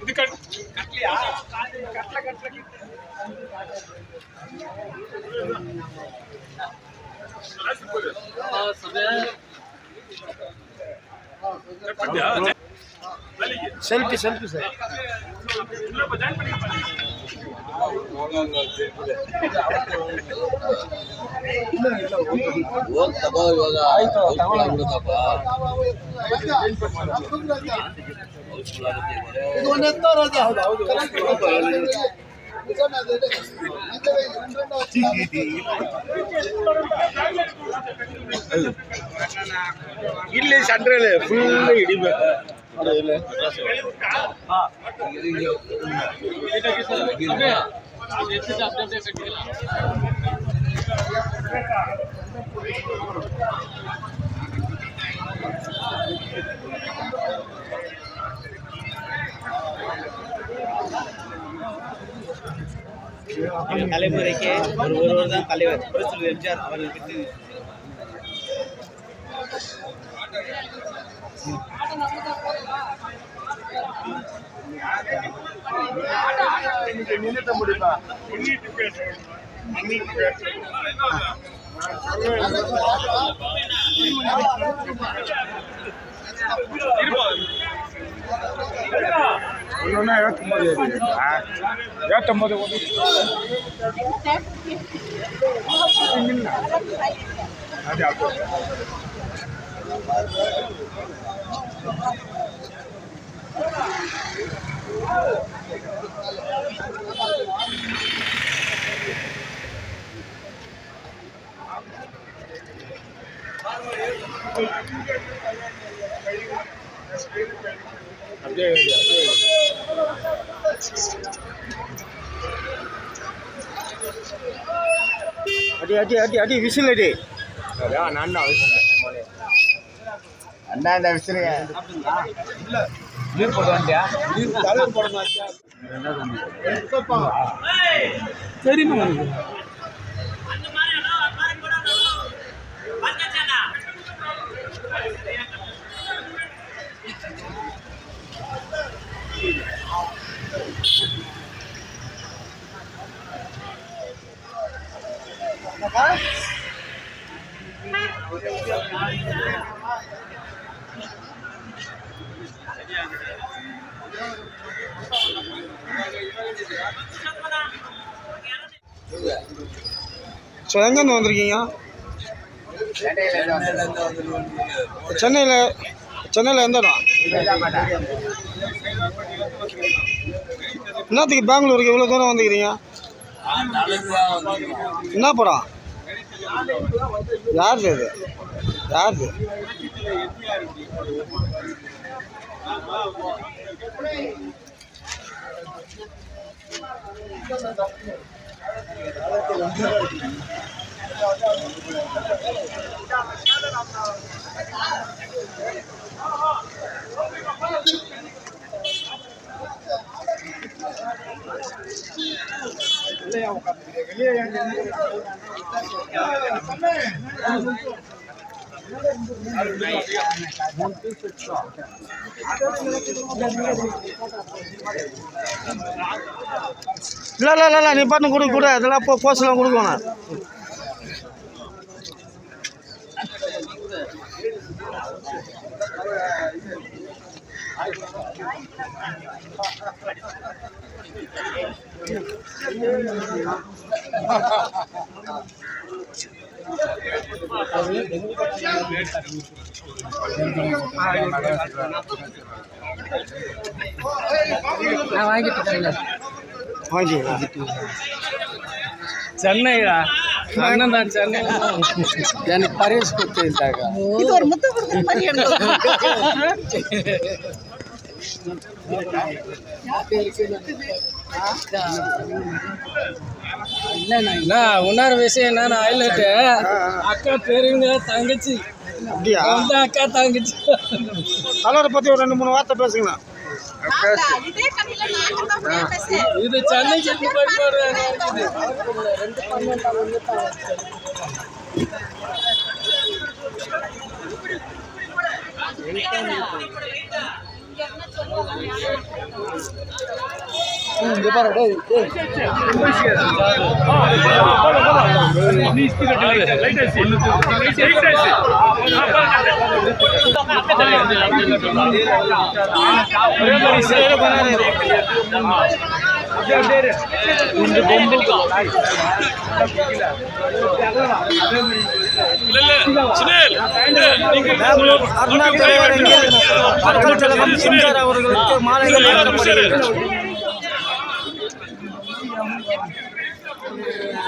ఇది కట్లియా కట్ల కట్ల కట్ల సెల్ఫీ సెల్ఫీ సార్ ತಗೋ ಇವಾಗ ಇದು ಒಂದು ಎತ್ತರ ಹೌದು ಹೌದು இல்லை சண்டையில் ஃபுல்லாக இடிமை. தலைமுறைக்கே ஒரு ஒருவர் தான் தலைவர். புரட்சி எம்ஜிஆர் அவர்களுக்கு நின்றுட்ட முடியுமா ಒಂದೊಂದೇ ಹೇಳ್ಕೊಂಬೋದು ಹೇಳ್ಕೊಂಬೋದು ಒಂದು ಅದೇ ಅದು ಅದೇ ಹೇಳಿ ಅದೇ ಹೇಳಿ அடி அடி அடி அடி விசில் அடி. அதான் நான் தான் அண்ணா இந்த விசிலுங்க. நீர் போட வேண்டியா தலைவர் போட தெரியுமா ஸோ எங்கேருந்து வந்திருக்கீங்க? சென்னையில் சென்னையில் எந்த இடம் என்னத்துக்கு பெங்களூருக்கு இவ்வளோ தூரம் வந்துக்கிறீங்க என்ன படம்? யார் இது? யார் Thank you. யாருது இல்லை இல்லை இல்லை நீ பாட்டு கொடுக்க கூட இதெல்லாம் போ போஸ்ட்லாம் கொடுக்கணும் Thank you. நான் வாங்கிட்டு வாங்கி சென்னைடா அண்ணன் தான் சென்னை. எனக்கு பரிசு கொடுத்துருந்தாங்க இது ஒரு முத்த கொடுக்குற மாதிரி எனக்கு. நான் இன்னொரு விஷயம் என்னன்னா ஹைலைட்டு. அக்கா பெரியவங்க தங்கச்சி. அப்படியா? அந்த அக்கா தங்கச்சி. கலரை பற்றி ஒரு ரெண்டு மூணு வார்த்தை பேசுங்கண்ணா. இதே சென்னை செட்டி போய் போடுறாங்க பெங்களூர் அருணா தலைவரங்கில் மக்கள் திலகம் எம்ஜிஆர் அவர்களுக்கு மாலைகள்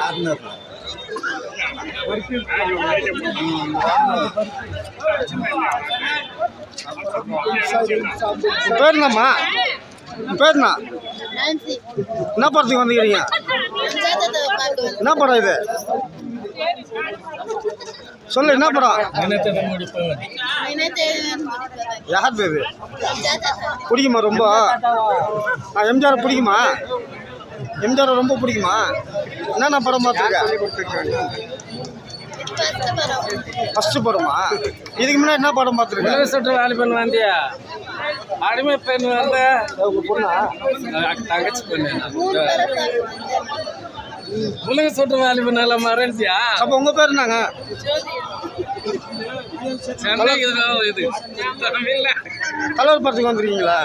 வழங்கப்படுகிறது உன் பேர் என்னம்மா உன் பேர் என்ன படத்துக்கு வந்துக்கிறீங்க என்ன படம் இது? சொல்லு என்ன படம்? யார் ஜாதகம் பிடிக்குமா ரொம்ப? எம்ஜிஆர் பிடிக்குமா? எம்ஜிஆர் ரொம்ப பிடிக்குமா? என்னென்ன படம் பார்த்துருக்க? ஃபர்ஸ்ட் படம்? ஃபஸ்ட்டு படமா இதுக்கு முன்னாடி என்ன படம் பார்த்துருக்க? உலக சுற்று வாலிபன் வந்தியா? அடிமை பெண் வந்த தங்கச்சி பெண்ணு. பார்க்க வந்தேன் உலக சுற்று வாலிபன் எல்லாம் மறைஞ்சியா அப்போ உங்கள் பேர் என்னங்க? இது. தமிழ்ல. கலர் படத்துக்கு வந்துருக்கீங்களா?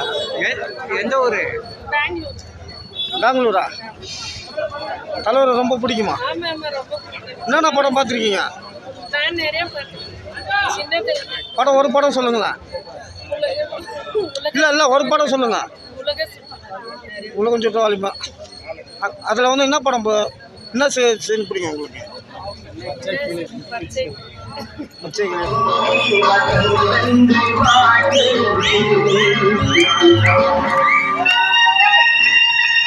எந்த ஊரு? பெங்களூரா? தலைவர் ரொம்ப பிடிக்குமா? என்னென்ன படம் பார்த்துருக்கீங்க? படம் ஒரு படம் சொல்லுங்களேன். இல்லை இல்லை ஒரு படம் சொல்லுங்க. உலக உலகம் சுற்ற வாலிபா. அதில் வந்து என்ன படம் என்ன சீ சீன் பிடிக்கும் உங்களுக்கு? பச்சை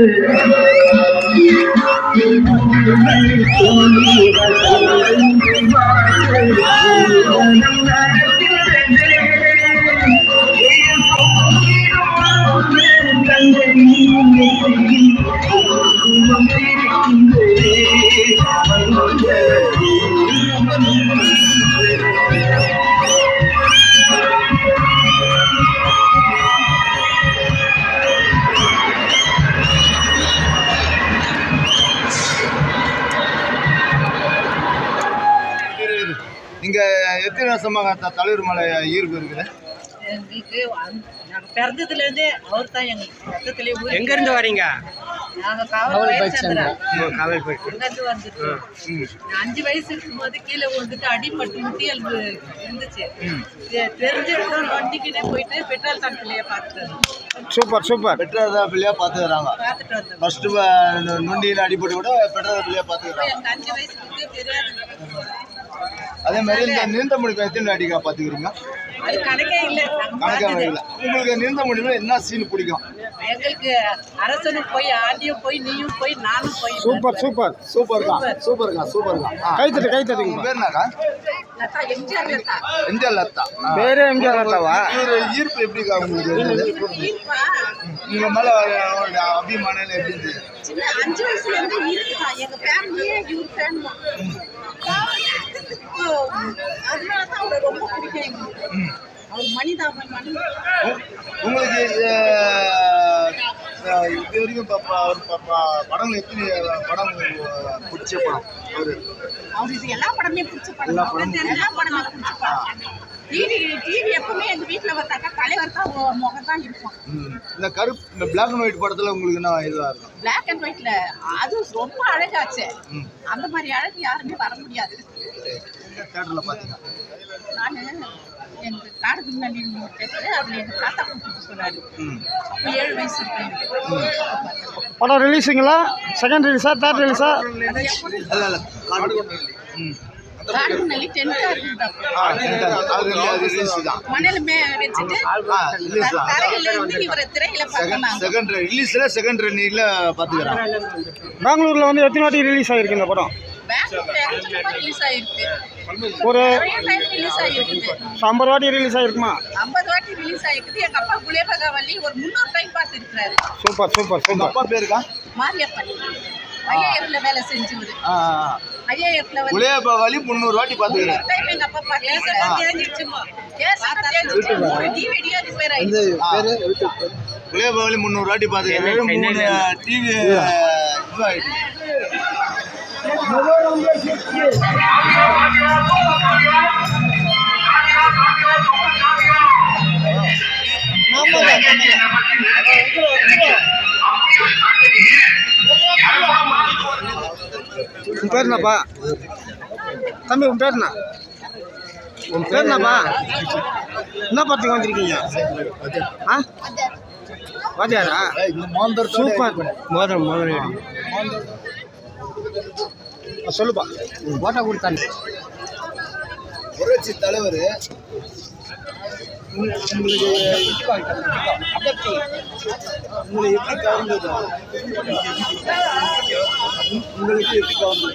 பச்சை கிளி. எத்தனை வருஷமாக தலைவர் மலை ஈர்ப்பு இருக்குது. எங்களுக்கு அந்த- நாங்க பிறந்ததுல இருந்தே அவர் தான் எங்களுக்கு பக்கத்துலயே ஊர் எங்க இருந்து வரீங்க? நாங்க காவல் காவல் போயிட்டு அங்க இருந்து வந்துட்டு. நான் அஞ்சு வயசு இருக்கும்போது கீழே விழுந்துட்டு அடிபட்டு முட்டியல் இருந்துச்சு. தெ- தெரிஞ்சு வண்டிக்கிட்டே போயிட்டு பெட்ரோல் டங்க்லயே பார்த்துட்டு சூப்பர் சூப்பர். பெட்ரோல் பார்த்துக்கிறாங்க. பார்த்துட்டு வந்தோம். ஃபர்ஸ்ட் நுண்டியில் அடிபட்டு கூட பெட்ரோல் பிள்ளையா இப்போ பார்த்துக்கிறாங்க. எனக்கு அஞ்சு வயசுக்கு தெரியாது. அதே மாதிரி இந்த நீந்த முடிவு எத்தனை அடிக்கா பார்த்துக்கிறீங்க. அது கணக்கே இல்லை. கணக்கா உங்களுக்கு நீந்த முடிவுல என்ன சீன் பிடிக்கும்? எங்களுக்கு அரசனும் போய் ஆண்டியும் போய் நீயும் போய் நானும் போய். Super super. சூப்பர்க்கா சூப்பர்க்கா சூப்பர்க்கா எம்ஜிஆர் லதா. எம்ஜிஆர். பேரே எம்ஜிஆர் இவரு ஈர்ப்பு எப்படிக்கா உங்களுக்கு? உங்க மேல ஒரு அபிமானம் எப்படி அஞ்சு வயசுல இருந்து ஈர்ப்புதான். எங்க ஃபேமிலியே இவர் ஃபேன் தான். அதனாலதான் அவரை ரொம்ப பிடிக்கும் எங்களுக்கு. அவர் மனிதாபம் உ- உங்களுக்கு இது வரைக்கும் ப- ப- அவர் ப- ப- படம் எத்தனை படம் பிடிச்ச படம்? அவரு அவருக்கு எல்லா படமே பிடிச்ச படம் எல்லா படமே பிடிச்ச படம் டிவி டிவி எப்பவுமே எங்க வீட்டுல வந்தாக்கா தலைவர் தான் முகம் தான் இருக்கும். இந்த கருப்பு இந்த பிளாக் அண்ட் ஒயிட் படத்துல உங்களுக்கு என்ன இதுவா இருக்கும்? பிளாக் அண்ட் ஒயிட்ல அது ரொம்ப அழகாச்சு. அந்த மாதிரி அழகு யாருமே வர முடியாது. தேட்டர்ல பாத்தீங்க நான் எங்க காடு முன்னாடி தேட்டர் அதுல எங்க தாத்தா கூப்பிட்டு சொன்னாரு. அப்போ ஏழு வயசு. படம் ரிலீஸுங்களா செகண்ட் ரிலீஸா தேர்ட் ரிலீஸா இல்ல இல்ல. ம். இருக்குது மணல் வச்சுட்டு தரையில இருந்து இவரை திரையில செகண்ட் பார்த்தாங்க செகண்ட் ரிலீஸ்ல செகண்ட் ரன்னிங்ல பாத்துக்கிறேன். பெங்களூரில் வந்து எத்தனை வாட்டி ரிலீஸ் ஆகிருக்கு இந்த படம்? ஒரு ஐம்பது வாட்டி ரிலீஸ் ஆகிருக்குமா ஐம்பது வாட்டி ரிலீஸ் ஆயிருக்குது. எங்க அப்பா குலேபகாவல்லி ஒரு முன்னூறு டைம் பார்த்துருக்காரு சூப்பர் சூப்பர் சூப்பர். அப்பா பேருக்கா மாரியப்பன். ஐஏஎஃப்ல வேலை செஞ்சவர். வந்து உலக வழி முந்நூறு வாட்டி பாத்துக்கிறேன் டைம் எங்க அப்பா பார்த்துருக்காரு ஆயிடுச்சு. உலக வழி முந்நூறு வாட்டி பாத்துக்கிறேன் மூணு டிவி இதுவாயிடுச்சு. உன் பேர் என்னப்பா தம்பி உன் பேர் என்ன உன் பேர் என்னப்பா என்ன படத்துக்கு வந்திருக்கீங்க? ஆ? வாத்தியாரா? சூப்பர். மோதிரம் மோதிரம் சொல்லுப்பா. ஓட்டா கொடுத்தாங்க புரட்சி தலைவர் உங்களுக்கு உங்களுக்கு எப்படி கவர்ந்தது? உங்களுக்கு எப்படி கவர்ந்தது?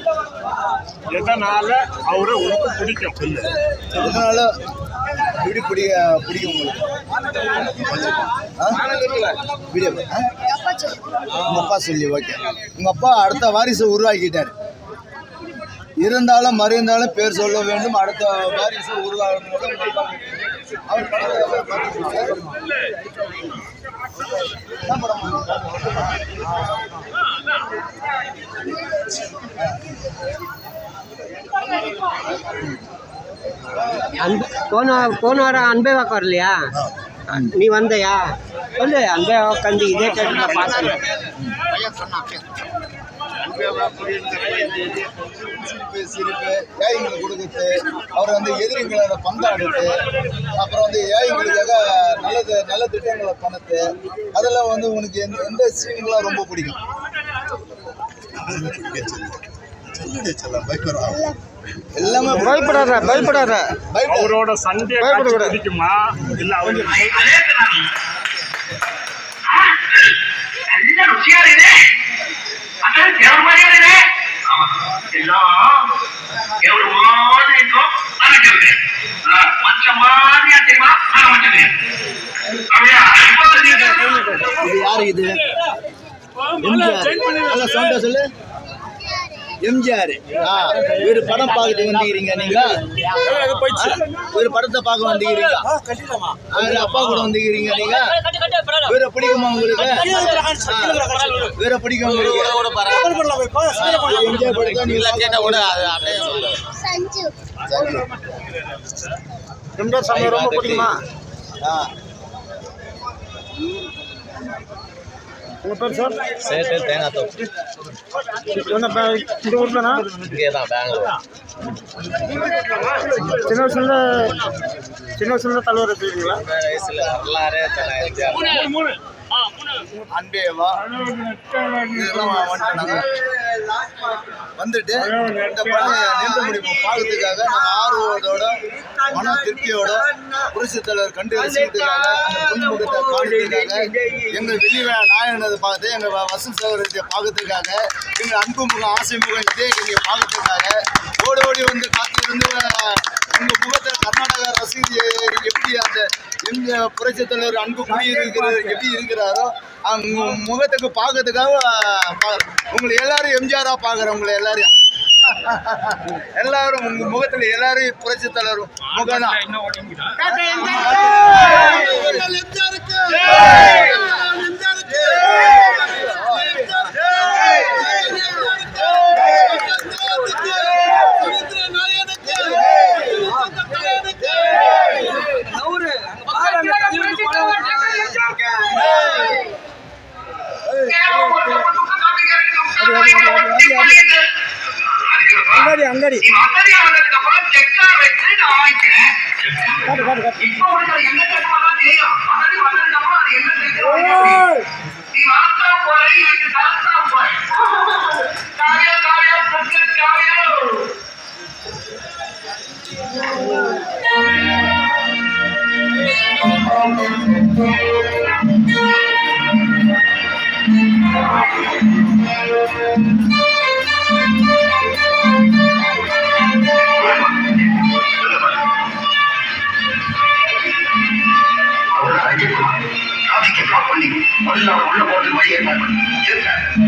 எதனால அவரை உனக்கு பிடிக்கும்? அதனால எப்படி பிடிக்க பிடிக்கும் உங்களுக்கு? ஆ? வீடியோ. ஆ? உங்க அப்பா சொல்லி ஓகே. உங்க அப்பா அடுத்த வாரிசை உருவாக்கிட்டார். இருந்தாலும் மறைந்தாலும் பேர் சொல்ல வேண்டும். அடுத்த வாரிசை உருவாகும் அன்பு போன போன வாரம் அன்பே வாக்கு வரலையா? நீ வந்தையா? சொல்லு அன்பே உட்காந்து இதே தேட்டர்ல பார்த்தேன் சிரிப்பு சிரிப்பு ஏழைங்களுக்கு கொடுக்குறது. அவர் வந்து எதிரிங்களோட பந்தாடுறது. அப்புறம் வந்து ஏழைங்களுக்காக நல்லது நல்ல திட்டங்களை பண்ணது அதெல்லாம் வந்து உனக்கு எந்த எந்த சீன்கள்லாம் ரொம்ப பிடிக்கும்? எல்லாமே பயப்படாத பயப்படாத. பயப்பட அவரோட சண்டே பயப்படக்கூடாது. பிடிக்குமா? இல்ல அவருக்கு நல்ல ருசியா இருக்குது அதான் தேவை மாதிரியா இருக்குது ஆமா எல்லாம் எவ்வளவு மாதிரி மாதிரியா தெரியுமா அப்படியா? இது யாரு இது? சவுண்டா சொல்லு. எம்ஜிஆர். ஆ ஒரு படம் பார்த்துட்டு வந்துக்கிறீங்க நீங்க ஒரு படத்தை பார்க்க வந்துக்கிறீங்க அவரு அப்பா கூட வந்துக்கிறீங்க நீங்க? வேற பிடிக்குமா உங்களுக்கு? வேற பிடிக்கும் உங்களுக்கு? எம்ஜிஆர் படத்தை நீங்க எம்ஜிஆர் சாமி ரொம்ப பிடிக்குமா? ஆ. உங்கள் பேர் சார்? சேட்டு தேங்காய் தோப்பு. என்ன பே- இந்த ஊர் தானா இங்கே தான் பெங்களூர். சின்ன வயசுல சின்ன வயசுல தலைவர் எடுத்துருக்கீங்களா வயசில் வரலாறே தலை எம்ஜிஆர் அன்பேவா? இதெல்லாம் வந்துட்டாங்க வந்துட்டு இந்த படம் நின்று முடிப்போம் பார்க்கறதுக்காக நாங்கள் ஆர்வத்தோட மன திருப்தியோட புரட்சி தலைவர் கண்டு ரசிக்கிறதுக்காக அந்த பொன்முகத்தை எங்கள் வெளியே நாயனதை பார்த்து எங்கள் வசூல் சகோதரத்தை பார்க்கறதுக்காக எங்கள் அன்பு முகம் ஆசை முகம் இதே எங்களை பார்க்கறதுக்காக ஓடி ஓடி வந்து காத்திருந்து உங்கள் முகத்தை கர்நாடக ரசிகர் எப்படி அந்த இந்த புரட்சி தலைவர் அன்பு குடி எப்படி இருக்கிறாரோ அவங்க முகத்துக்கு பார்க்கறதுக்காக பா- உங்களை எல்லாரும் எம்ஜிஆராக பார்க்குறேன் உங்களை எல்லாரையும். எல்லாரும் உங்க முகத்துல எல்லாரும் புரட்சி தலைவர் முகம் தான் அங்காடி நீ வசதியா வந்ததுக்கு அப்புறம் செக்கா வச்சு நான் வாங்கிக்கிறேன். இப்ப உனக்கு என்ன கட்டணம் தெரியும்? வசதி வந்ததுக்கு அப்புறம் அது என்ன தெரியும் நீ வார்த்தா போய் எனக்கு சாத்தா போய் காரியா காரியா பிரச்சனை காரியா. பண்ணி உள்ள உள்ள போட்டு வழி ஏற்பாடு பண்ணி மேல